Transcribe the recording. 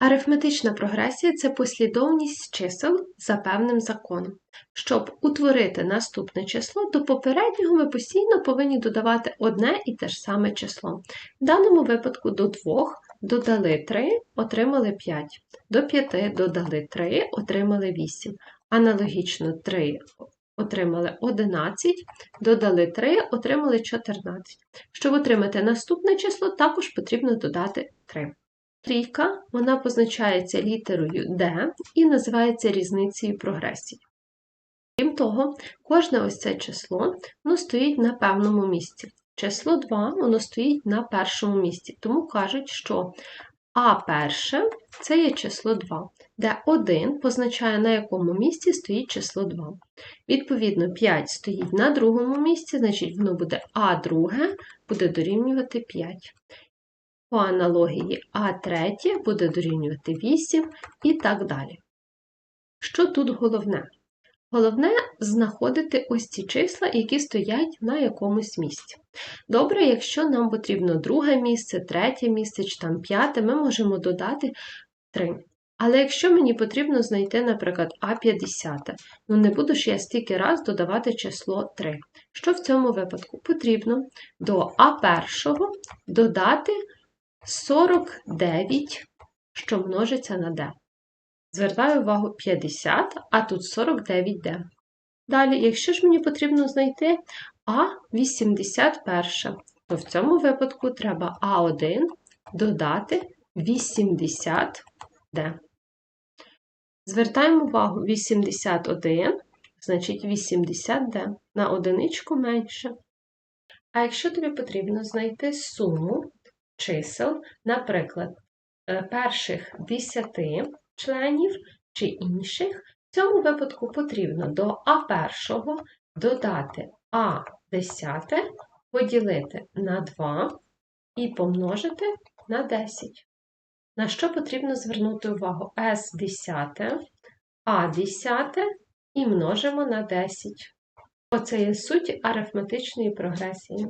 Арифметична прогресія це послідовність чисел за певним законом. Щоб утворити наступне число, до попереднього ми постійно повинні додавати одне і те ж саме число. В даному випадку до 2 додали 3, отримали 5, до 5 додали 3, отримали 8. Аналогічно 3 отримали 11, додали 3, отримали 14. Щоб отримати наступне число, також потрібно додати 3. Трійка вона позначається літерою D і називається різницею прогресії. Крім того, кожне ось це число воно стоїть на певному місці. Число 2 воно стоїть на першому місці, тому кажуть, що А перше це є число 2, де 1 позначає, на якому місці стоїть число 2. Відповідно, 5 стоїть на другому місці, значить воно буде А друге буде дорівнювати 5. По аналогії А3 буде дорівнювати 8 і так далі. Що тут головне? Головне знаходити ось ці числа, які стоять на якомусь місці. Добре, якщо нам потрібно друге місце, третє місце чи там п'яте, ми можемо додати 3. Але якщо мені потрібно знайти, наприклад, А50, ну не буду ж я стільки раз додавати число 3. Що в цьому випадку? Потрібно до А1 додати 49, що множиться на d. Звертаю увагу 50, а тут 49d. Далі, якщо ж мені потрібно знайти А81, то в цьому випадку треба А1 додати 80d. Звертаємо увагу 81, значить 80d на одиничку менше. А якщо тобі потрібно знайти суму чисел, наприклад, е, перших 10 членів чи інших, в цьому випадку потрібно до А1 додати А10, поділити на 2 і помножити на 10. На що потрібно звернути увагу С10, А10 і множимо на 10. Оце є суть арифметичної прогресії.